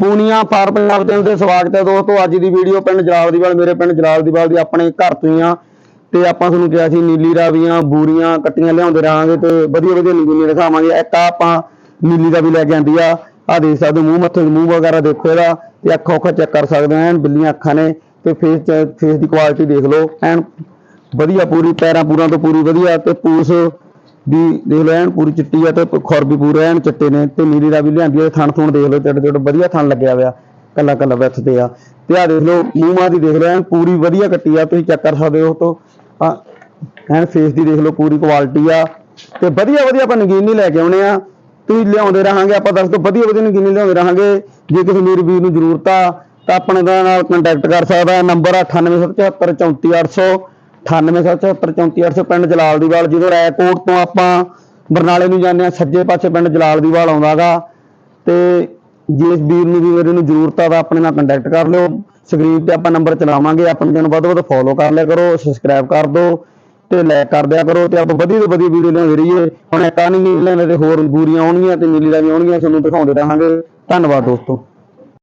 Puniyan for Punjab channel ਤੇ ਸਵਾਗਤ ਹੈ ਦੋਸਤੋ, ਅੱਜ ਦੀ ਵੀਡੀਓ ਪਿੰਡ ਜਲਾਲਦੀਵਾਲ, ਮੇਰੇ ਪਿੰਡ ਜਲਾਲਦੀਵਾਲ ਦੀ ਆਪਣੇ ਘਰ ਤੋਂ ਆ। ਤੇ ਆਪਾਂ ਤੁਹਾਨੂੰ ਕਿਹਾ ਸੀ, ਨੀਲੀ ਰਾਵੀਆਂ, ਬੂਰੀਆਂ ਕੱਟੀਆਂ ਲਿਆਉਂਦੇ ਰਹਾਂਗੇ ਤੇ ਵਧੀਆ ਵਧੀਆ ਨੀਲੀਆਂ ਦਿਖਾਵਾਂਗੇ। ਇੱਕ ਆਪਾਂ ਨੀਲੀ ਦਾ ਵੀ ਲੈ ਕੇ ਆਂਦੀ ਆ। ਆ ਦੇਖ ਸਕਦੇ ਮੂੰਹ ਮੱਥੇ ਮੂੰਹ ਵਗੈਰਾ ਦੇਖੋ ਇਹਦਾ, ਤੇ ਅੱਖਾਂ ਉੱਖਾਂ ਚੈੱਕ ਕਰ ਸਕਦੇ ਹੋ, ਐਨ ਬਿੱਲੀਆਂ ਅੱਖਾਂ ਨੇ, ਤੇ ਫੇਸ ਫੇਸ ਦੀ ਕੁਆਲਿਟੀ ਦੇਖ ਲਓ। ਐਨ ਵਧੀਆ ਪੂਰੀ, ਪੈਰਾਂ ਪੂਰਾਂ ਤੋਂ ਪੂਰੀ ਵਧੀਆ, ਤੇ ਪੂਛ ਵੀ ਦੇਖ ਲਓ, ਐਨ ਪੂਰੀ ਚਿੱਟੀ ਆ ਤੇ ਖੁਰ ਵੀ ਪੂਰੇ ਐਨ ਚਿੱਟੇ ਨੇ ਤੇ ਨੀਲੀ ਦਾ ਵੀ ਲਿਆਂਦੀ ਆ ਥਣ ਥੁਣ ਦੇਖ ਲਓ, ਚਿੱਟ ਚਿੱਟ ਵਧੀਆ ਥਣ ਲੱਗਿਆ ਹੋਇਆ, ਕੱਲਾ ਕੱਲਾ ਵਿੱਥ ਤੇ ਆ। ਤੇ ਆ ਦੇਖ ਲਓ, ਮੂੰਹ ਮਾਂ ਦੀ ਦੇਖ ਲਓ, ਐਨ ਪੂਰੀ ਵਧੀਆ ਕੱਟੀ ਆ, ਤੁਸੀਂ ਚੈੱਕ ਕਰ ਸਕਦੇ ਹੋ ਤੋਂ। ਆ ਐਨ ਫੇਸ ਦੀ ਦੇਖ ਲਓ, ਪੂਰੀ ਕੁਆਲਿਟੀ ਆ। ਤੇ ਵਧੀਆ ਵਧੀਆ ਆਪਾਂ ਨਗੀਨੀ ਲੈ ਕੇ ਆਉਣੇ ਆ। ਤੁਸੀਂ ਲਿਆਉਂਦੇ ਰਹਾਂਗੇ, ਆਪਾਂ ਦੱਸ ਦੋ ਵਧੀਆ ਵਧੀਆ ਨਗੀਨੀ ਲਿਆਉਂਦੇ ਰਹਾਂਗੇ। ਜੇ ਕਿਸੇ ਵੀਰ ਵੀਰ ਨੂੰ ਜ਼ਰੂਰਤ ਆ, ਤਾਂ ਆਪਣੇ ਦੇ ਨਾਲ ਕੰਟੈਕਟ ਕਰ ਸਕਦਾ ਹੈ ਨੰਬਰ 9877734800 9877734800 ਪਿੰਡ ਜਲਾਲ ਦੀਵਾਲ ਜਦੋਂ ਰੈਕੋਟ ਤੋਂ ਆਪਾਂ ਬਰਨਾਲੇ ਨੂੰ ਜਾਂਦੇ ਆ ਸੱਜੇ ਪਾਸੇ ਪਿੰਡ ਜਲਾਲਦੀਵਾਲ ਆਉਂਦਾਗਾ ਤੇ ਜੇ ਇਸ ਵੀਰ ਨੂੰ ਵੀ ਮੇਰੇ ਨੂੰ ਜ਼ਰੂਰਤ ਆ ਤਾਂ ਆਪਣੇ ਨਾਲ ਕੰਟੈਕਟ ਕਰ ਲਿਓ। ਸਕਰੀਨ ਤੇ ਆਪਾਂ ਨੰਬਰ ਚਲਾਵਾਂਗੇ ਆਪਣੇ ਚੈਨਲ ਵੱਧ ਤੋਂ ਵੱਧ ਫੋਲੋ ਕਰ ਲਿਆ ਕਰੋ ਸਬਸਕ੍ਰਾਈਬ ਕਰ ਦਿਓ ਤੇ ਲਾਈਕ ਕਰ ਦਿਆ ਕਰੋ ਤੇ ਆਪਾਂ ਵਧੀਆ ਤੋਂ ਵਧੀਆ ਵੀਡੀਓ ਲਿਆਉਂਦੇ ਰਹੀਏ। ਹੁਣ ਇੱਕ ਆ ਨਹੀਂ ਲੈਣੇ ਤੇ ਹੋਰ ਬੂਰੀਆਂ ਆਉਣਗੀਆਂ ਤੇ ਨੀਲੀ ਦਾ ਵੀ ਆਉਣਗੀਆਂ, ਤੁਹਾਨੂੰ ਦਿਖਾਉਂਦੇ ਰਹਾਂਗੇ। ਧੰਨਵਾਦ ਦੋਸਤੋ।